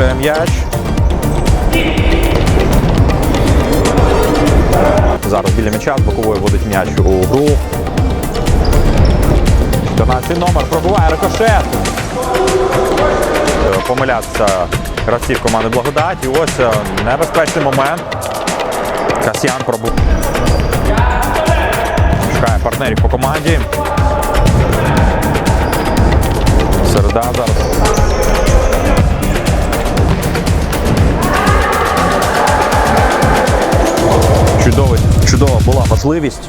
перехоплює м'яч. Зараз біля м'яча з бокової вводить м'яч у гру. 14 номер пробуває рикошет. Помиляться гравців команди Благодать. Ось е, небезпечний момент. Касьян пробув. Шукає партнерів по команді. Середа зараз. Чудова була можливість.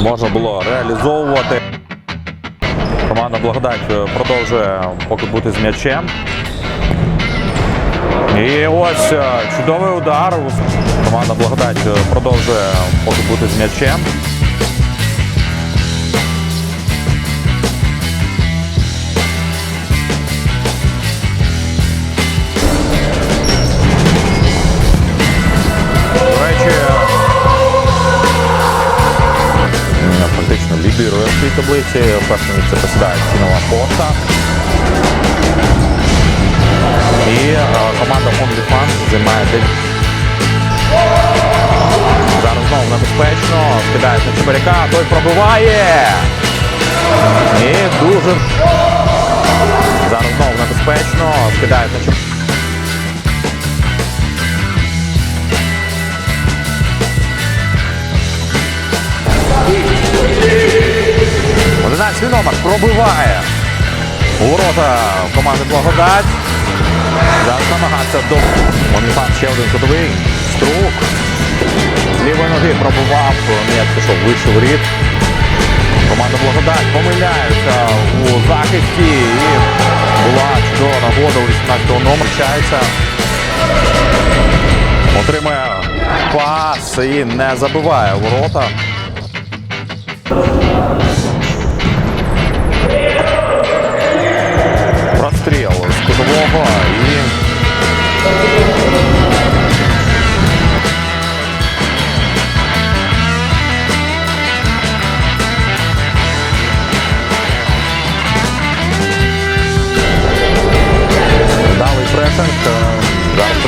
Можна було реалізовувати. Команда Благодать е, продовжує поки бути з м'ячем. І ось е, чудовий удар. Команда Благодать е, продовжує поки бути з м'ячем. Лідирує в цій таблиці. Перше місце посідає цінова пошта. І е, команда OnlyFans займає 9. Зараз знову небезпечно. Скидають на Чебаряка, той пробиває. І дуже. Зараз знову небезпечно. Скидають на Чебаряка. Одинадцятий номер пробиває ворота команди Благодать. Зараз намагається до Моніпан ще один кутовий. Струк. З лівої ноги пробував. М'яч пішов вище в рід. Команда Благодать помиляється у захисті. І була чудова нагода у 18-го номер. Чається. Отримує пас і не забиває ворота.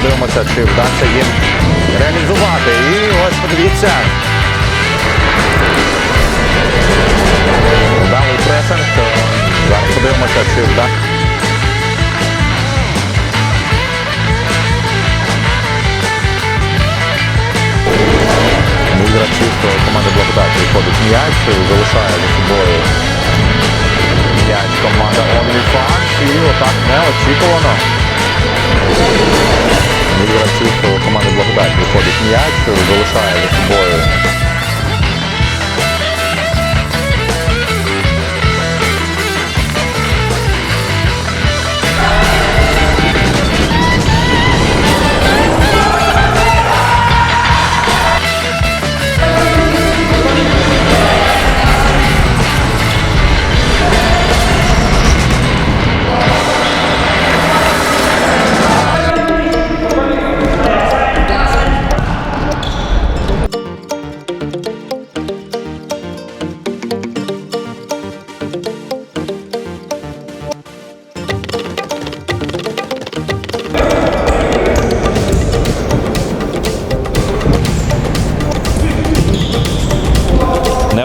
Подивимося, чи вдасться їм реалізувати. І ось подивіться. Вдалий пресинг. Зараз подивимося, чи вдасться. Гравців команди Благодать виходить м'яч, залишає за собою м'яч команда OnlyFans і отак неочікувано. М'яч, залишає за собою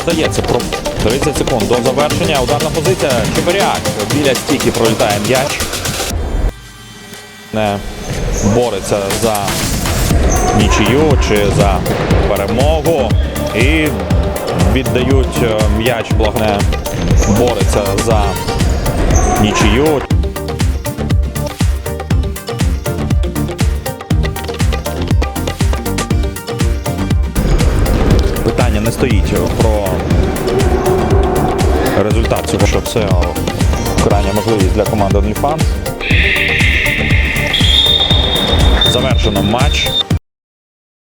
Не вдається про 30 секунд до завершення. Ударна позиція. Чебиряк біля стійки пролітає м'яч. Не бореться за нічию чи за перемогу. І віддають е, м'яч благне бореться за нічию. Питання не стоїть про результат цього, що це крайня можливість для команди OnlyFans. Завершено матч.